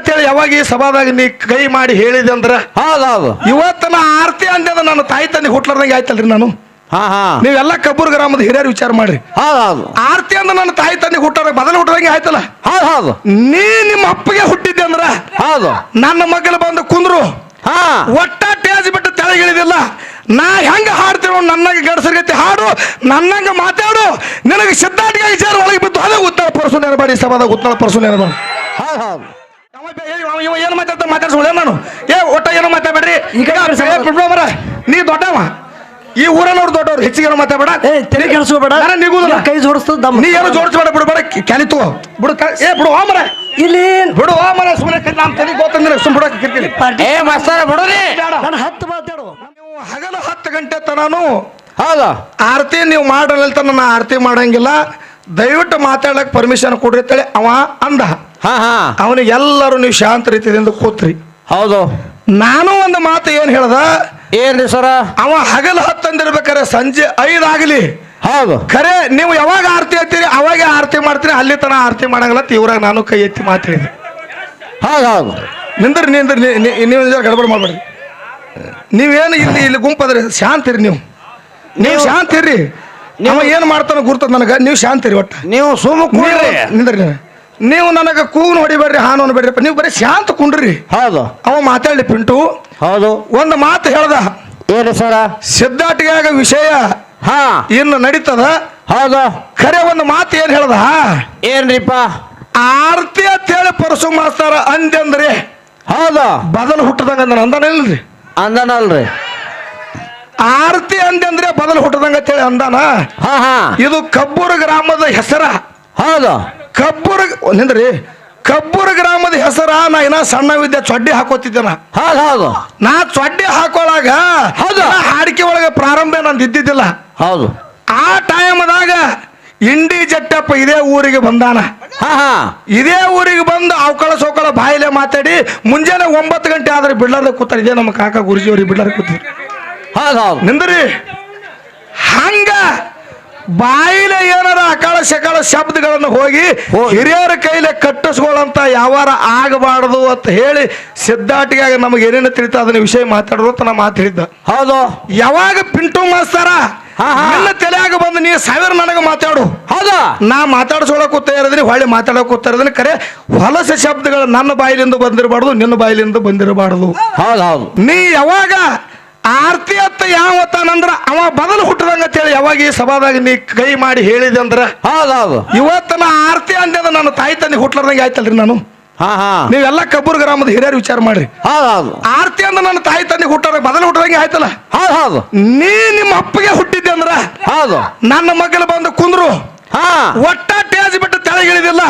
ಅಂತೇಳಿ ಯಾವಾಗ ಈ ಸಭಾದಾಗ ನೀ ಕೈ ಮಾಡಿ ಹೇಳಿದೆ ಅಂದ್ರ? ಹೌದೌದು ಇವತ್ತ ನಾ ಆರ್ತಿ ಅಂದ ನನ್ನ ತಾಯಿ ತಂದೆ ಹುಟ್ಲಾರ್ದಂಗೆ ಆಯ್ತಲ್ರಿ ನಾನು. ಹಾ ಹಾ. ನೀವೆಲ್ಲ ಕಬ್ಬೂರ್ ಗ್ರಾಮದ ಹಿರಿಯರು ವಿಚಾರ ಮಾಡ್ರಿ. ಹೌದೌದು ಆರ್ತಿ ಅಂದ ನನ್ನ ತಾಯಿ ತಂದೆ ಹುಟ್ಟಾರ ಬದಲು ಹುಟ್ಟದಂಗೆ ಆಯ್ತಲ್ಲ? ಹೌದು ಹೌದು. ನೀ ನಿಮ್ಮ ಅಪ್ಪಗೆ ಹುಟ್ಟಿದ್ದೆ ಅಂದ್ರ? ಹೌದು. ನನ್ನ ಮಗಲು ಬಂದು ಕುಂದ್ರು. ಹಾ. ಒಟ್ಟ ಟೇಜ್ ಬಿಟ್ಟು ತೆಳಗಿಳಿದಿಲ್ಲ ನಾ ಹೆಂಗ ಹಾಡ್ತೀನೋ ನನ್ನಗೆ ಗಡಸರ್ಗತಿ ಹಾಡು ನನ್ನಂಗ ಮಾತಾಡು. ನಿನಗೆ ಸಿದ್ಧಾಟಿಗೆ ವಿಚಾರ ಒಳಗೆ ಬಿದ್ದು ಅದೇ ಉತ್ತರ ಪರಸು ನೆನಬೇಡಿ ಸಭಾದಾಗ ಉತ್ತರ ಪರಸು ಹೌದು ಹೌದು. ಅವ- ಇವ ಏನು ಮಾತಾಡ್ತಾ ಮಾತಾಡ್ಸೋಳೆ ನಾನು? ಏ ಒಟ್ಟ ಏನು ಮಾತಾಡ್ಬೇಡ್ರಿ? ಈ ಕಡೆ ಬರ್ರಿ ಸರ್. ಏ, ನೀ ದೊಡ್ಡವ. ಈ ಊರಲ್ಲವ್ರು ದೊಡ್ಡವ್ರು ಹೆಚ್ಚಿಗೆ ಏನು ಮಾತಾಡ್ಬೇಡ? ಏ ತಲೆ ಕೆಡಿಸ್ಕೋಬೇಡ ನಾನು ನಿಗುದಿಲ್ಲ. ಕೈ ಜೋಡಿಸ್ತದ ನೀ ಏನು ಜೋಡಿಸ್ಬೇಡ ಬಿಡ್ಬೇಡ ಕ್ಯಾಲಿತು ಬಿಡು ಕ- ಏ ಬಿಡು ಹೋಮರ ಮರ. ಇಲ್ಲಿ. ಬಿಡು ಹೋಮರ ಮರ ಸುಮ್ಮನೆ ನಾನು ತಲೆ ಗೊತ್ತಂದ್ರೆ ಸುಮ್ಮನೆ ಬಿಡಕ್ಕೆ ಕಿರ್ಕಿರಿ. ಏ ಮಾಸ್ತರ ಬಿಡ್ರಿ. ನಾನು ಹತ್ತು ಮಾತಾಡು ನೀವು ಹಗಲು ಹತ್ತು ಗಂಟೆ ತನಾನು ಹೌದ. ಆರತಿ ನೀವು ಮಾಡಲ್ಲ ನನ್ನ ಆರತಿ ಮಾಡಂಗಿಲ್ಲ. ದಯವಿಟ್ಟು ಮಾತಾಡಕ್ ಪರ್ಮಿಷನ್ ಕೊಡ್ರಿ ಅಂತೇಳಿ ಅವ ಅಂದ. ಹಾ ಹಾ. ಅವನಿಗೆ ಎಲ್ಲರೂ ನೀವು ಶಾಂತ ರೀತಿಯಿಂದ ಕೂತ್ರಿ. ಹೌದು. ನಾನು ಒಂದು ಮಾತು ಏನು ಹೇಳ್ದ? ಏನ್ರಿ ಸರ? ಅವ ಹಗಲು ಹತ್ತಂದಿರ್ಬೇಕಾರೆ ಸಂಜೆ ಐದಾಗಲಿ ಹೌದು. ಖರೆ ನೀವು ಯಾವಾಗ ಆರತಿ ಹತ್ತೀರಿ ಅವಾಗ ಆರತಿ ಮಾಡ್ತೀರಿ ಅಲ್ಲಿ ತನ ಆರತಿ ಮಾಡಂಗಿಲ್ಲ ತೀವ್ರಾಗ ಇವ್ರಾಗ ನಾನು ಕೈ ಎತ್ತಿ ಮಾತಾಡಿದೆ ಹೌದು ಹೌದು. ನಿಂದ್ರಿ ನಿಂದ್ರಿ ನೀವು ಗಡಬಡ ಮಾಡ್ಬೇಡಿ ನೀವೇನು ಇಲ್ಲಿ ಇಲ್ಲಿ ಗುಂಪದ್ರಿ ಶಾಂತಿರಿ ನೀವು. ನೀವು ಶಾಂತಿರಿ. ನೀವು ಏನು ಮಾಡ್ತಾನೋ ಗುರ್ತದ ನನಗೆ ನೀವು ಶಾಂತಿರಿ ಒಟ್ಟ. ನೀವು ಸುಮ್ಮ ನಿಂದ್ರಿ ನೀವು- ನಿಂದ್ರಿ. ನೀವು. ನನಗೆ ಕೂಗು ಹೊಡಿಬೇಡ್ರಿ ಹಾನು ಅನ್ಬೇಡ್ರಿ ನೀವು ಬರೀ ಶಾಂತ ಕುಂಡ್ರಿ. ಹೌದು. ಅವ ಮಾತಾಡ್ಲಿ ಪಿಂಟು. ಹೌದು. ಒಂದು ಮಾತು ಹೇಳ್ದ. ಏನು ಸರ? ಸಿದ್ಧಾಟಿಗಾಗ ವಿಷಯ ಹಾ. ಇನ್ನು ನಡೀತದ. ಹೌದು. ಖರೆ ಒಂದು ಮಾತು ಏನ್ ಹೇಳ್ದ? ಏನ್ರಿಪ್ಪ? ಆರತಿ ಅಂತೇಳಿ ಪರಸು ಮಾಸ್ತಾರ ಅಂದ್ರಿ ಹೌದು. ಬದಲು ಹುಟ್ಟದಂಗ ಅಂದ ಅಂದಾನ ಇಲ್ರಿ. ಅಂದನಲ್ರಿ. ಆರತಿ ಅಂದ್ರೆ ಬದಲು ಹುಟ್ಟದಂಗ ಅಂತೇಳಿ ಅಂದಾನ. ಹಾ ಹಾ. ಇದು ಕಬ್ಬೂರು ಗ್ರಾಮದ ಹೆಸರ. ಹೌದು. ಕಬ್ಬೂರು ನಿಂದ್ರಿ. ಕಬ್ಬೂರು ಗ್ರಾಮದ ಹೆಸರ ನಾ ಇನ್ನ ಸಣ್ಣವಿದ್ದೆ ಚೊಡ್ಡಿ ಹಾಕೋತಿದ್ದೆ ನಾ ಹೌದು ಹೌದು. ನಾ ಚೊಡ್ಡಿ ಹಾಕೊಳ್ಳಾಗ ಹೌದು. ಹಾಡಿಕೆ ಒಳಗೆ ಪ್ರಾರಂಭ ನಂದು ಇದ್ದಿದ್ದಿಲ್ಲ. ಹೌದು. ಆ ಟೈಮ್ದಾಗ ಇಂಡಿ ಜಟ್ಟಪ್ಪ ಇದೇ ಊರಿಗೆ ಬಂದಾನ. ಹಾ ಹಾ. ಇದೇ ಊರಿಗೆ ಬಂದು ಅವಕಳ ಸೌಕಳ ಬಾಯಿಲೆ ಮಾತಾಡಿ ಮುಂಜಾನೆ ಒಂಬತ್ತು ಗಂಟೆ ಆದ್ರೆ ಬಿಡ್ಲಾರ್ದ ಕೂತಾರೆ. ಇದೇ ನಮ್ಮ ಕಾಕ ಗುರುಜಿಯವ್ರಿಗೆ ಬಿಡ್ಲಾರ ಕೂತಾರೆ. ಹೌದು ಹೌದು. ನಿಂದ್ರಿ. ಹಂಗ ಬಾಯಿಲೆ ಏನಾರ ಅಕಾಳ ಸಕಾಳ ಶಬ್ದಗಳನ್ನು ಹೋಗಿ. ಹಿರಿಯರ ಕೈಲೆ ಕಟ್ಟಿಸ್ಕೊಳ್ಳಂತ ಯಾವಾರ ಆಗಬಾರದು ಅಂತ ಹೇಳಿ ಸಿದ್ಧಾಟಿಗಾಗ ನಮಗೆ ಏನೇನು ತಿಳಿತ ಅದನ್ನ ವಿಷಯ ಮಾತಾಡೋದು ಅಂತ ನಾ ಮಾತಾಡಿದ್ದ. ಹೌದು. ಯಾವಾಗ ಪಿಂಟು ಮಾಸ್ತಾರ ಹಾ. ತಲೆಯಾಗ ಬಂದು ನೀ ಸಾವಿರ ನನಗೆ ಮಾತಾಡು. ಹೌದಾ. ನಾ ಮಾತಾಡ್ಸೋಳಕ್ ಇರದ್ರಿ ಹೊಳ್ಳಿ ಮಾತಾಡಕ್ ಇರೋದ್ರಿ ಕರೆ ಹೊಲಸ ಶಬ್ದಗಳು ನನ್ನ ಬಾಯಿಲಿಂದ ಬಂದಿರಬಾರ್ದು ನಿನ್ನ ಬಾಯಿಲಿಂದ ಬಂದಿರಬಾರ್ದು. ಹೌದು ಹೌದು. ನೀ ಯಾವಾಗ ಆರ್ತಿ ಅತ್ತ ಯಾವತ್ತಾನಂದ್ರ ಅವ ಬದಲು ಹುಟ್ಟದಂಗ ಅಂತೇಳಿ ಯಾವಾಗ ಈ ಸಭಾದಾಗ ನೀ ಕೈ ಮಾಡಿ ಹೇಳಿದೆ ಅಂದ್ರ? ಹೌದೌದು. ಹೌದು ಇವತ್ತ ನಾ ಆರ್ತಿ ಅಂದ ನನ್ನ ತಾಯಿ ತಂದೆ ಹುಟ್ಲಾರ್ದಂಗೆ ಆಯ್ತಲ್ರಿ ನಾನು. ಹಾ ಹಾ. ನೀವೆಲ್ಲ ಕಬ್ಬೂರ್ ಗ್ರಾಮದ ಹಿರಿಯರು ವಿಚಾರ ಮಾಡ್ರಿ. ಹೌದು ಆರ್ತಿ ಅಂದ್ರೆ ನನ್ನ ತಾಯಿ ತಂದೆ ಹುಟ್ಟಾರ ಬದಲು ಹುಟ್ಟದಂಗೆ ಆಯ್ತಲ್ಲ? ಹೌದು ಹೌದು ನೀ ನಿಮ್ಮ ಅಪ್ಪಗೆ ಹುಟ್ಟಿದ್ದೆ ಅಂದ್ರ? ಹೌದು. ನನ್ನ ಮಗಲು ಬಂದು ಕುಂದ್ರು. ಹಾ. ಒಟ್ಟ ಟೇಜ್ ಬಿಟ್ಟು ತೆಳಗಿಳಿದಿಲ್ಲ.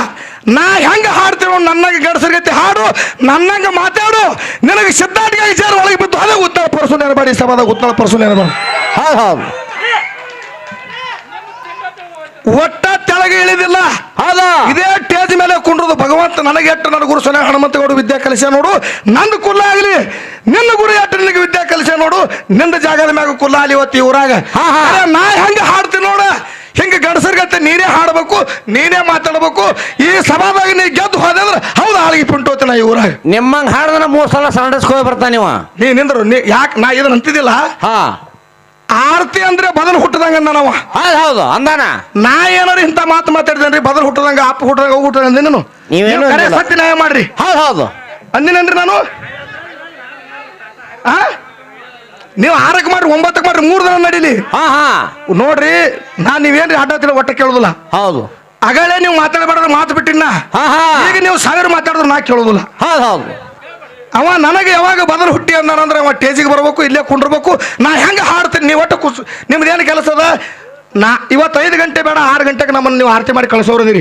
ನಾ ಹೆಂಗ ಹಾಡ್ತೀವೋ ನನ್ನಂಗ ಗಡಸರ್ಗತಿ ಹಾಡು ನನ್ನಂಗ ಮಾತಾಡು. ನಿನಗೆ ಸಿದ್ಧಾಟಿಗೆ ವಿಚಾರ ಒಳಗೆ ಬಿದ್ದು ಅದೇ ಉತ್ತರ ಪರಸು ನೆನಬೇಡಿ ಸಭಾದಾಗ ಉತ್ತರ ಪರಸು ನೆನಬೇಡಿ ಹೌದು ಹೌದು ಒಟ್ಟ ತೆಳಗೆ ಇಳಿದಿಲ್ಲ. ಅದ ಇದೇ ಟೇಜ್ ಮೇಲೆ ಕುಂಡ್ರದು ಭಗವಂತ ನನಗೆ ಎಟ್ಟು ನನ್ನ ಗುರು ಸೊನೆ ಹನುಮಂತಗೌಡ ವಿದ್ಯಾ ಕಲಿಸ ನೋಡು. ನಂದು ಕುಲ್ಲ ಆಗಲಿ ನಿನ್ನ ಗುರು ಎಟ್ಟು ನಿನಗೆ ವಿದ್ಯಾ ಕಲಿಸ ನೋಡು. ನಿಂದ ಜಾಗದ ಮ್ಯಾಗ ಕುಲ್ಲ ಆಗಲಿ ಇವತ್ತು ಈ ಊರಾಗ. ಹಾ, ಹಾ. ಅರೆ, ನಾ ಹೆಂಗ ಹಾಡ್ತೀನಿ ನೋಡ ಹಿಂಗ ಗಂಡಸರ್ಗತ್ತೆ ನೀನೇ ಹಾಡ್ಬೇಕು ನೀನೇ ಮಾತಾಡ್ಬೇಕು ಈ ಸಭಾದಾಗ ನೀ ಗೆದ್ದು ಹೋದೆ ಅಂದ್ರೆ ಹೌದು ಆಳಿಗೆ ಪಿಂಟೋತಿ ನಾ ಊರಾಗ. ನಿಮ್ಮಂಗ್ ಹಾಡಿದ್ರೆ ಮೂರ್ ಸಲ ಸಂಡಸ್ಕೋಗಿ ಬರ್ತಾನ ನೀವ ನೀ ನಿಂದ್ರು ನೀ ಯಾಕೆ ನಾ ಇದನ್ನ ಅಂತಿದ್ದಿಲ್ಲ? ಹಾ. ಆರತಿ ಅಂದ್ರೆ ಬದಲು ಹುಟ್ಟದಂಗ ನಾವ. ಹೌದು ಹೌದು ಅಂದಾನ? ನಾ ಏನಾರು ಇಂಥ ಮಾತು ಮಾತಾಡಿದೇನ್ರಿ ಬದಲು ಹುಟ್ಟದಂಗ ಅಪ್ಪ ಹುಟ್ಟದಂಗ ಅವು ಹುಟ್ಟದಂಗ ನೀನು. ನೀವೇನು ನೀವು ಕರೆ ಅಂದಿಲ್ಲ. ಸತ್ಯ ನ್ಯಾಯ ಮಾಡ್ರಿ. ಹೌದು ಹೌದು. ಅಂದಿನೇನ್ರಿ ನಾನು? ಆ? ನೀವು ಆರಕ್ಕೆ ಮಾಡ್ರಿ ಒಂಬತ್ತಕ್ಕೆ ಮಾಡ್ರಿ ಮೂರು ದಿನ ನಡೀಲಿ. ಹಾ ಹಾ. ನೋಡ್ರಿ ನಾ ನೀವೇನ್ರಿ ಅಡ್ಡತ್ತಿಲ್ಲ ಒಟ್ಟ ಕೇಳುದಿಲ್ಲ. ಹೌದು. ಅಗಳೇ ನೀವು ಮಾತಾಡಬಾರ್ದು ಮಾತು ಬಿಟ್ಟಿನ ಹಾ ಹಾ. ಈಗ ನೀವು ಸಾವಿರ ಮಾತಾಡಿದ್ರೆ ನಾ ಕೇಳೋದಿಲ್ಲ. ಹೌದು ಹೌದು. ಅವ ನನಗೆ ಯಾವಾಗ ಬದಲು ಹುಟ್ಟಿ ಅಂದಾನಂದ್ರೆ ಅವ ಟೇಜಿಗೆ ಬರಬೇಕು ಇಲ್ಲೇ ಕುಂಡ್ರಬೇಕು. ನಾ ಹೆಂಗೆ ಹಾಡ್ತೀನಿ? ನೀವು ಒಟ್ಟು ಕುಸ್ ನಿಮ್ದೇನು ಕೆಲಸ ಅದ? ನಾ ಇವತ್ತು ಐದು ಗಂಟೆ ಬೇಡ ಆರು ಗಂಟೆಗೆ ನಮ್ಮನ್ನು ನೀವು ಆರತಿ ಮಾಡಿ ಕಳಿಸೋರಿದಿರಿ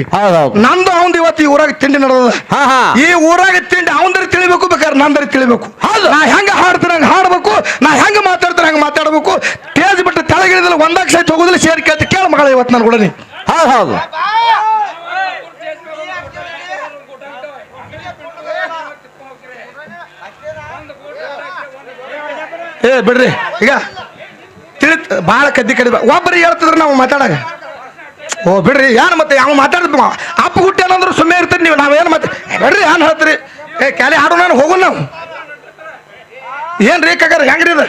ನಂದು ಅವಂದು ಇವತ್ತು ಈ ಊರಾಗ ತಿಂಡಿ ನಡೆದ ಹಾ ಹಾ. ಈ ಊರಾಗ ತಿಂಡಿ ಅವಂದ್ರೆ ತಿಳಿಬೇಕು ಬೇಕಾದ್ರೆ ನಂದರಿ ತಿಳಿಬೇಕು. ಹೌದು. ನಾ ಹೆಂಗೆ ಹಾಡ್ತೀನಿ ಹಂಗೆ ಹಾಡ್ಬೇಕು. ನಾ ಹೆಂಗೆ ಮಾತಾಡ್ತೀನಿ ಹಂಗೆ ಮಾತಾಡಬೇಕು. ಟೇಜ್ ಬಿಟ್ಟು ತೆಳಗಿಳಿದ್ರೆ ಒಂದಾಕ್ಷ ಹೋಗುದಿಲ್ಲ ಸೇರಿ ಕೇಳ್ತಿ ಕೇಳ ಮಗಳ ಇವತ್ತು ನಾನು ಕೂಡ ನೀ ಹೌದು ಹೌದು. ಏ, ಬಿಡ್ರಿ. ಈಗ ತಿಳಿತ್, ಭಾಳ ಕದ್ದಿ ಕಡಿ ಒಬ್ಬರಿಗೆ ಹೇಳ್ತಿದ್ರು ನಾವು ಮಾತಾಡಾಗ. ಓ, ಬಿಡ್ರಿ. ಏನು ಮತ್ತೆ ಯಾವ ಮಾತಾಡಿದ್ ಅಪ್ಪ ಹುಟ್ಟಿ ಅನ್ನಂದ್ರೆ ಸುಮ್ಮನೆ ಇರ್ತೀನಿ ನೀವು. ನಾವೇನು ಮತ್ತೆ ಬಿಡ್ರಿ ಏನು ಹೇಳ್ತೀರಿ? ಏ, ಕ್ಯಾಲಿ ಹಾಡು ನಾನು ಹೋಗೋಣ ನಾವು. ರೀ ಕಾಕರ್ ಹೆಂಗ್ರಿ ಇದು?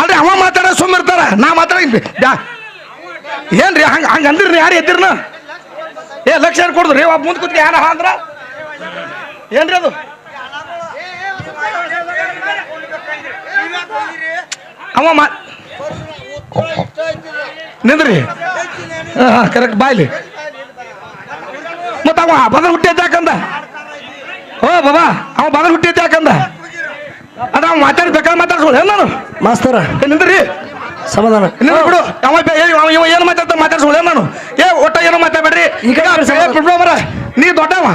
ಅಲ್ರಿ, ಅವ ಮಾತಾಡ ಸುಮ್ಮನೆ ಇರ್ತಾರ. ನಾ ಮಾತಾಡ ರೀ ಹಂಗ ಹಂಗ ಅಂದಿರ್ರಿ ಯಾರು ಎದ್ದಿರ್ನ? ಏ, ಲಕ್ಷ ಕೊಡುದ್ರಿ? ಒಬ್ಬ ಮುಂದೆ ಯಾರು ಯಾರ ಅಂದ್ರ? ಏನ್ರಿ ಅದು? ಅವ ಮಾ ನಿಂದ್ರಿ? ಕರೆಕ್ಟ್ ಬಾಯ್ಲಿ ಮತ್ತ ಅವ ಬದಲ್ ಹುಟ್ಟಿ ಯಾಕಂದ? ಓ ಬಾಬಾ ಅವ ಬದಲ್ ಹುಟ್ಟಿ ಯಾಕಂದ? ಅದ ಅವ ಮಾತಾಡಿ ಬೇಕಾದ್ರೆ ಮಾತಾಡ್ಸೋಳು ಏನ್ ನಾನು? ಮಾಸ್ತರ. ನಿಂದ್ರಿ? ಸಮಾಧಾನ. ನಿಂದ್ರಿ ಬಿಡು. ಅವ ಇವ ಏನು ಮಾತಾಡ್ತಾ ಮಾತಾಡ್ಸೋಳು ಏನ್ ನಾನು? ಏ ಒಟ್ಟ ಏನೋ ಮಾತಾಡ್ಬೇಡ್ರಿ. ಈಗ ನೀ ದೊಡ್ಡವ.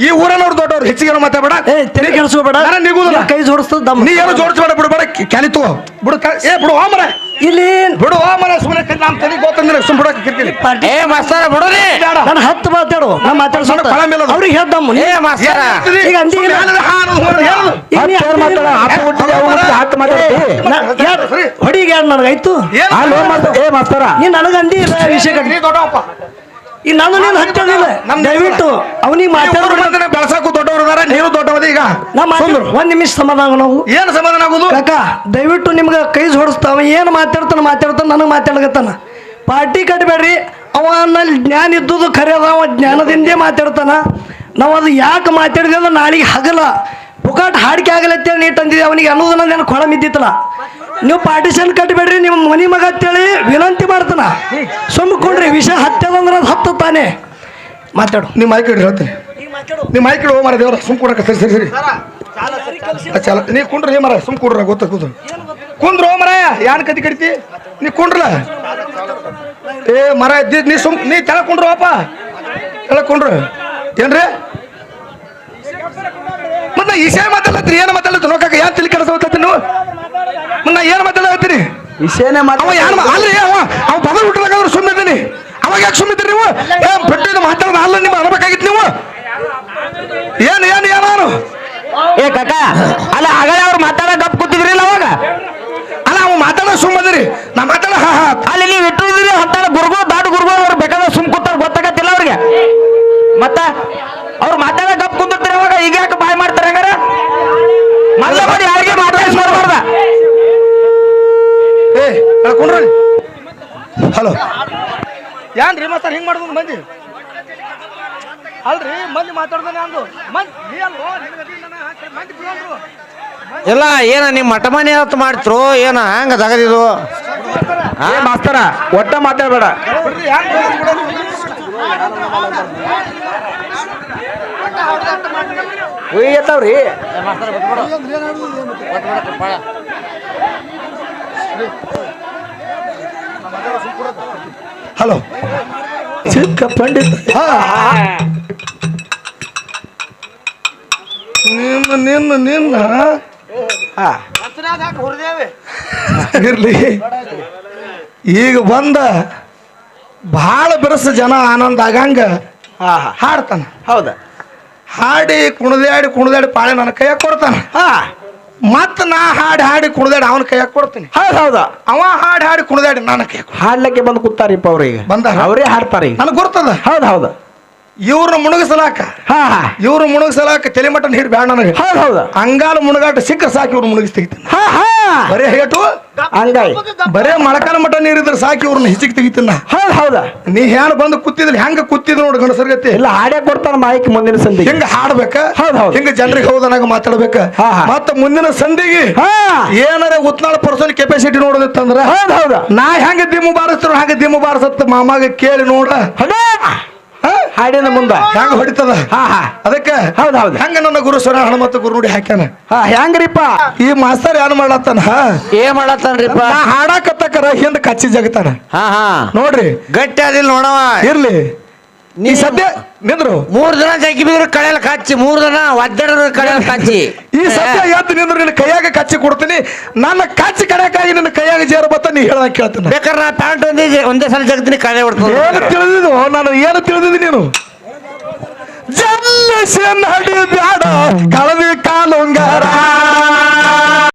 ಈ ಊರನವ್ರು ದೊಡ್ಡವ್ರು ಹೆಚ್ಚಿಗೆ ಮಾತಾಡಬೇಡ. ತೆರೆ ಕೆಡಿಸ್ಕೋಬೇಡ ನಾನು ನಿಗುದಿಲ್ಲ. ಕೈ ಜೋಡಿಸ್ತದ ದಮ್ಮ. ನೀ ಏನು ಜೋಡಿಸ್ಬೇಡ ಬಿಡು ಬೇಡ ಕ್ಯಾಲಿ ತಗೋ. ಬಿಡು ಕ- ಏ ಬಿಡು ಆ ಮರ ಇಲ್ಲಿ ಬಿಡು ಆ ಮರ ಸುಮ್ಮನೆ ನಾನು ತಲೆ ಗೊತ್ತಂದ್ರೆ ಸುಮ್ ಬಿಡೋಕೆ ಕಿರ್ಕಿರಿ ಪಾರ್ಟಿ ಏ ಮಾಸ್ತರ ಬಿಡ್ರಿ ಬೇಡ. ನಾನು ಹತ್ತು ಮಾತಾಡು ನಾ ಮಾತಾಡ್ಸೋಣ. ಅವ್ರಿಗೆ ಹೇಳ್ದಮ್ಮ ಏ ಮಾಸ್ತರ. ಈಗ ಅಂದಿಲ್ಲ. ಹೊಡಿಗೆ ಯಾರು ನನಗಾಯ್ತು. ಏ ಮಾಸ್ತರ. ನೀ ನನಗ ಅಂದಿ ಇಲ್ಲ ವಿಷಯ ಕಟ್ಟಿ. ಈ ನಾನು ನೀನು ಹಚ್ಚೋದಿಲ್ಲ ದಯವಿಟ್ಟು ಅವನಿಗೆ ಮಾತಾಡೋದ್ರೆ ಬೆಳಸಾಕು ದೊಡ್ಡವರು ಅದಾರ ನೀವು ದೊಡ್ಡವದ ಈಗ. ನಮ್ಮ. ಒಂದ್ ನಿಮಿಷ ಸಮಾಧಾನ ನಾವು. ಏನು ಸಮಾಧಾನ ಆಗೋದು? ಕಾಕ ದಯವಿಟ್ಟು ನಿಮ್ಗೆ ಕೈ ಜೋಡಿಸ್ತಾವ ಏನು ಮಾತಾಡ್ತಾನ ಮಾತಾಡ್ತಾನ ನನಗೆ ಮಾತಾಡ್ಕತ್ತಾನ ಪಾರ್ಟಿ ಕಟ್ಬೇಡ್ರಿ ಅವ ನಲ್ಲಿ ಜ್ಞಾನ ಇದ್ದುದು ಖರೆ ಅದ ಅವ ಜ್ಞಾನದಿಂದೇ ಮಾತಾಡ್ತಾನ. ನಾವು ಅದು ಯಾಕೆ ಮಾತಾಡಿದ್ರೆ ಅಂದ್ರೆ ನಾಳೆಗೆ ಹಗಲ. ಪುಕಾಟ್ ಹಾಡಿಕೆ ಆಗಲತ್ತೇಳಿ ನೀ ತಂದಿದ್ದೆ ಅವನಿಗೆ ಅನ್ನೋದನ್ನ ನಾನು ಕೊಳ ಬಿದ್ದಿತ್ತಲ್ಲ ನೀವು ಪಾರ್ಟಿಷನ್ ಕಟ್ಟಬೇಡ್ರಿ ನಿಮ್ಮ ಮನಿ ಮಗ ಅಂತೇಳಿ ವಿನಂತಿ ಮಾಡ್ತಾನ. ಸುಮ್ಕೊಂಡ್ರಿ ವಿಷ ಹತ್ತದಂದ್ರೆ ಅದು ಹತ್ತು ತಾನೆ. ಮಾತಾಡು. ನಿಮ್ಮ ಮೈಕ್ ಇಡ್ರಿ ಹೇಳ್ತೀನಿ. ನಿಮ್ಮ ಮೈಕ್ ಇಡು ಮಾರ ದೇವ್ರ ಸುಮ್ ಕೊಡಕ ಸರಿ ಸರಿ ಸರಿ. ಆ, ಚಾಲ ನೀ ಕುಂಡ್ರಿ ಮರ ಸುಮ್ ಕುಡ್ರ ಗೊತ್ತ ಕೂತು ಕುಂದ್ರು ಮರ ಯಾನ್ ಕತಿ ಕಡಿತಿ ನೀ ಕುಂಡ್ರಲ್ಲ? ಏ ಮರ ಇದ್ದಿದ್ ನೀ ಸುಮ್ ನೀ ತಳ ಕುಂಡ್ರು ಅಪ್ಪ. ತಳ ಕುಂಡ್ರು. ಏನ್ರಿ? ಮತ್ತೆ ಈ ಈಶಾಯ ಮಾತಾಡತ್ರಿ ಏನ್ ಮಾತಾಡತ್ರಿ ನೋಕಾಕ ಯಾನ್ ತಿಳಿ ಕೆಲಸ ನಾ ಏನ್ ಮಾತಾಡತ್ತೀನಿ ವಿಷಯನೇ ಅವ ಯಾರು ಅಲ್ರಿ ಅವ? ಅವ ಬದಲು ಹುಟ್ಟಿದಾಗ ಸುಮ್ಮಿದ್ದೀನಿ ಅವಾಗ ಯಾಕೆ ಸುಮ್ಮನೆ ನೀವು? ಏ ಬಿಟ್ಟಿದ್ದು ಮಾತಾಡೋದು ಅಲ್ಲ ನಿಮ್ಮ ಅನ್ಬೇಕಾಗಿತ್ತು ನೀವು. ಏನು ಏನು ಏನು ಏ ಕಾಕ ಅಲ್ಲ ಆಗಲೇ ಅವ್ರು ಮಾತಾಡೋ ಗಪ್ ಕೂತಿದ್ರಿಲ್ಲ ಅವಾಗ? ಅಲ್ಲ ಅವ ಮಾತಾಡೋ ಸುಮ್ಮದಿರಿ ನಾ ಮಾತಾಡ ಹಾ ಹಾ. ಅಲ್ಲಿ ನೀವು ಇಟ್ಟಿದ್ರಿ ಹತ್ತಾರ ಗುರುಗಳು ದಾಟ ಗುರುಗಳು ಅವ್ರು ಬೇಕಾದ್ರೆ ಸುಮ್ ಕೂತಾರ ಗೊತ್ತಾಗತ್ತಿಲ್ಲ ಅವ್ರಿಗೆ. ಮತ್ತ ಅವ್ರು ಮಾತಾಡೋ ಗಪ್ ಕುಂದಿರ್ತಾರೆ ಅವಾಗ? ಈಗ ಯಾಕೆ ಬಾಯ್ ಮಾಡ್ತಾರೆ ಹಂಗಾರ? ಮಲ್ಲ ಮಾಡಿ ಯಾರಿಗೆ ಕುಂಡ್ರಿ. ಹಲೋ. ಯಾನ್ರಿ ಮಾತಾಡ ಹಿಂಗ್ ಮಾಡಿದ್ರು ಮಂದಿ? ಅಲ್ರಿ ಮಂದಿ ಮಾತಾಡ್ದಾನೆ ಅಂದು. ಮಂದಿ ಅಲ್ವೋ? ಇಲ್ಲ ಏನ ನಿಮ್ ಮಠ ಮನೆ ಹೊತ್ತು ಮಾಡ್ತರು? ಏನ ಹಂಗ ತಗದಿದು ಮಾಸ್ತರ ಒಟ್ಟ ಮಾತಾಡ್ಬೇಡ. ರೀ ಎತ್ತವ್ರಿ. ಹಲೋ. ಚಿಕ್ಕ ಪಂಡಿತ್. ನಿನ್ನ ನಿನ್ನ ನಿನ್ನ. ಇರ್ಲಿ. ಈಗ ಬಂದ ಭಾಳ ಬಿರಸ ಜನ ಆನಂದ ಆಗಂಗ ಹಾಡ್ತಾನ. ಹೌದಾ. ಹಾಡಿ ಕುಣದಾಡಿ ಕುಣದಾಡಿ ಪಾಳೆ ನನ್ನ ಕೈಯಾಗ ಕೊಡ್ತಾನ. ಹಾ. ಮತ್ತ ನಾ ಹಾಡಿ ಹಾಡಿ ಕುಣದಾಡಿ ಅವನ ಕೈಯಾಗ ಕೊಡ್ತೀನಿ. ಹೌದ್ ಹೌದ. ಅವ ಹಾಡಿ ಹಾಡಿ ಕುಣದಾಡಿ ನನ್ನ ಕೈ ಹಾಡ್ಲಕ್ಕೆ ಬಂದು ಕೂತಾರಿಪ್ಪ ಅವ್ರಿಗೆ ಬಂದ ಅವರೇ ಹಾಡ್ತಾರೆ ನನಗೆ ಗೊತ್ತದ? ಹೌದ್ ಹೌದು. ಇವ್ರನ್ನ ಮುಣಗಸಲಾಕ. ಇವ್ರು ಮುಣಗಸಲಾಕ ತಲೆಮಟ್ಟ ನೀರು ಬ್ಯಾಡ ನನಗೆ. ಹೌದ್ ಹೌದು. ಅಂಗಾಲ ಮುಣಗಾಟ ಸಿಕ್ಕ ಸಾಕಿ ಇವ್ರು ಮುಣಗಿಸ್ ತೆಗಿತೀನಿ ಬರೇ ಹೇಟು ಅಂಗಾಯಿ ಬರೇ ಮಳಕಾಲ ಮಟ್ಟ ನೀರಿದ್ರೆ ಸಾಕಿ ಇವ್ರನ್ನ ಹಿಚಿಗೆ ತೆಗಿತೀನಿ ಹೌದು ಹೌದ್. ನೀ ಹೇಳ ಬಂದು ಕುತ್ತಿದ್ರೆ ಹೆಂಗ ಕೂತಿದ್ ನೋಡಿ ಗಣಸರ್ಗತಿ ಇಲ್ಲ ಹಾಡೇ ಕೊಡ್ತಾನ ಮಾಹಿತಿ ಮುಂದಿನ ಸಂಧಿ ಹೆಂಗ ಹಾಡ್ಬೇಕ? ಹೌದ್ ಹೌದು. ಹಿಂಗ ಜನರಿಗೆ ಹೌದನಾಗ ಮಾತಾಡ್ಬೇಕ. ಮತ್ತ ಮುಂದಿನ ಸಂಧಿಗೆ ಹಾ. ಏನಾರ ಉತ್ನಾಳ ಪರ್ಸನ್ ಕೆಪಾಸಿಟಿ ನೋಡೋದಿತ್ತಂದ್ರ? ಹೌದು ಹೌದ. ನಾ ಹೆಂಗ ದಿಮ್ಮು ಬಾರಿಸ್ತಾರ ಹಂಗ ದಿಮ್ಮು ಬಾರಿಸತ್ತ ಮಾಮಾಗ ಕೇಳಿ ನೋಡ? ಹಾಡಿನ ಮುಂದ. ಹೆಂಗ ಹೊಡಿತದ? ಅದಕ್ಕೆ ಹೌದ್ ಹೌದ್. ಹೆಂಗ ನನ್ನ ಗುರು ಸ್ವರ ಹನುಮಂತ ಗುರು ನೋಡಿ ಹಾಕ್ಯಾನ? ಹಾ ಹೆಂಗ್ರಿಪ್ಪ ಈ ಮಾಸ್ತರ್ ಏನ್ ಮಾಡ್ಲತ್ತಾನ ಏನ್ ಮಾಡತ್ತಾನ್ರಿಪ್ಪ? ನಾ ಹಾಡಾಕತ್ತಕರ ಹಿಂದ ಕಚ್ಚಿ ಜಗತಾನ. ಹಾ ಹಾ. ನೋಡ್ರಿ. ಗಟ್ಟಿ ಅದಿಲ್ಲ ನೋಡವ. ಇರ್ಲಿ. ಈ ಸದ್ಯ ನಿಂದ್ರು. ಮೂರ್ ದಿನ ಜಗ್ಗಿ ಬಿದ್ರು ಕಳೆಯಲ್ಲ ಕಚ್ಚಿ ಮೂರ್ ದಿನ ಒದ್ದಾಡಿದ್ರು ಕಳೆಯಲ್ಲ ಕಚ್ಚಿ. ಈ ಸದ್ಯ ಎದ್ದು ನಿಂದ್ರು ನಿನ್ನ ಕೈಯಾಗ ಕಚ್ಚಿ ಕೊಡ್ತೀನಿ. ನನ್ನ ಕಚ್ಚಿ ಕಡೆಯಕ್ಕಾಗಿ ನಿನ್ನ ಕೈಯಾಗ ಜೇರ ಬತ್ತ ನೀ ಹೇಳ ಕೇಳ್ತೀನಿ. ಬೇಕಾದ್ರೆ ನಾ ಪ್ಯಾಂಟ್ ಒಂದೇ ಒಂದೇ ಸಲ ಜಗತ್ತಿನ ಕಳೆ ಹೊಡ್ತೀನಿ ಏನು ತಿಳಿದಿದ್ದು? ನಾನು ಏನು ತಿಳಿದಿದ್ದು ನೀನು? ಜಲ್ಲ ಬ್ಯಾಡ ಕಳವಿ ಕಾಲುಂಗಾರ.